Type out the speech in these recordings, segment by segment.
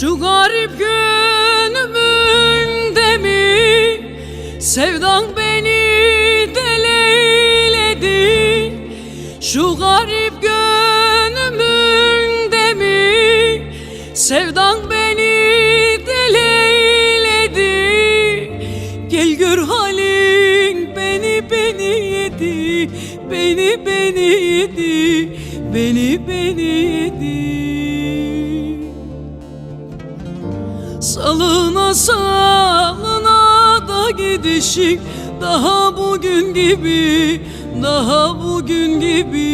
Şu garip gönlümünde mi? Sevdan beni deleyledi Şu garip gönlümünde mi? Sevdan beni deleyledi Gel gör halin beni beni yedi. Beni beni yedi. Beni beni yedi Salına salına da gidişik Daha bugün gibi Daha bugün gibi.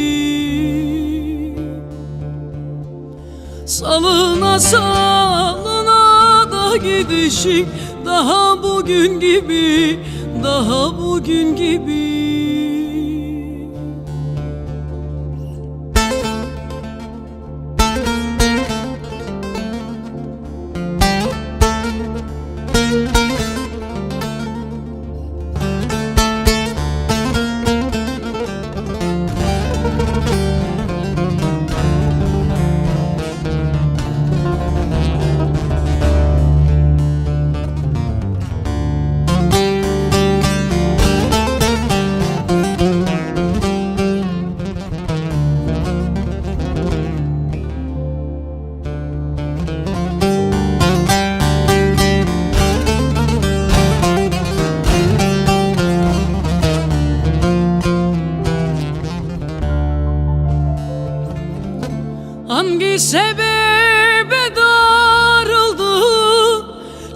Salına salına da gidişik Daha bugün gibi Daha bugün gibi sebebe darıldı.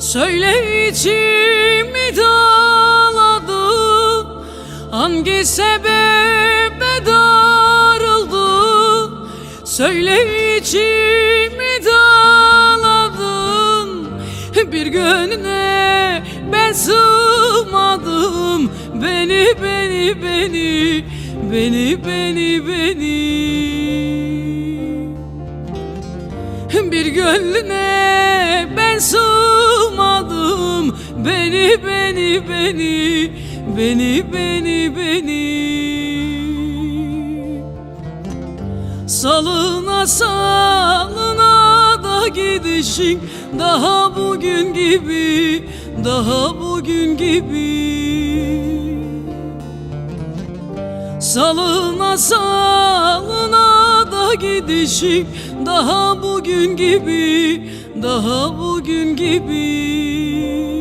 Söyle içimi dağladı Hangi sebebe darıldı? Söyle içimi dağladın Bir gönlüne ben sığmadım. Beni beni beni Beni beni beni bir gönlüne. Ben sığmadım. Beni beni beni Beni beni beni. Salına salına da gidişin. Daha bugün gibi Daha bugün gibi. Salına salına da gidişin Daha bugün gibi Daha bugün gibi